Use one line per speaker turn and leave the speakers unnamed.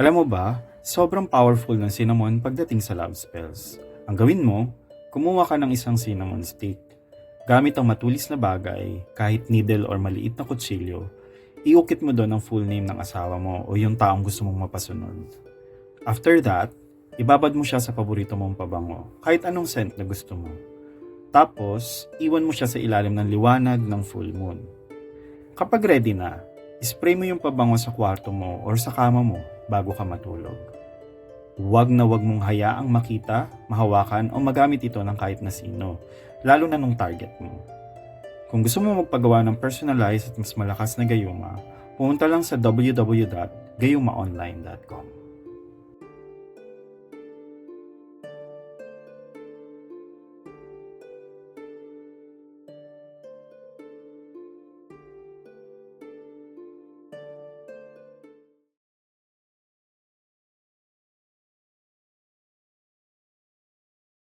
Alam mo ba, sobrang powerful ng cinnamon pagdating sa love spells. Ang gawin mo, kumuha ka ng isang cinnamon stick. Gamit ang matulis na bagay, kahit needle or maliit na kutsilyo, iukit mo doon ang full name ng asawa mo o yung taong gusto mong mapasunod. After that, ibabad mo siya sa paborito mong pabango, kahit anong scent na gusto mo. Tapos, iwan mo siya sa ilalim ng liwanag ng full moon. Kapag ready na, spray mo yung pabango sa kwarto mo or sa kama mo bago ka matulog. Huwag na huwag mong hayaang makita, mahawakan o magamit ito ng kahit na sino, lalo na nung target mo. Kung gusto mo magpagawa ng personalized at mas malakas na gayuma, pumunta lang sa www.gayumaonline.com.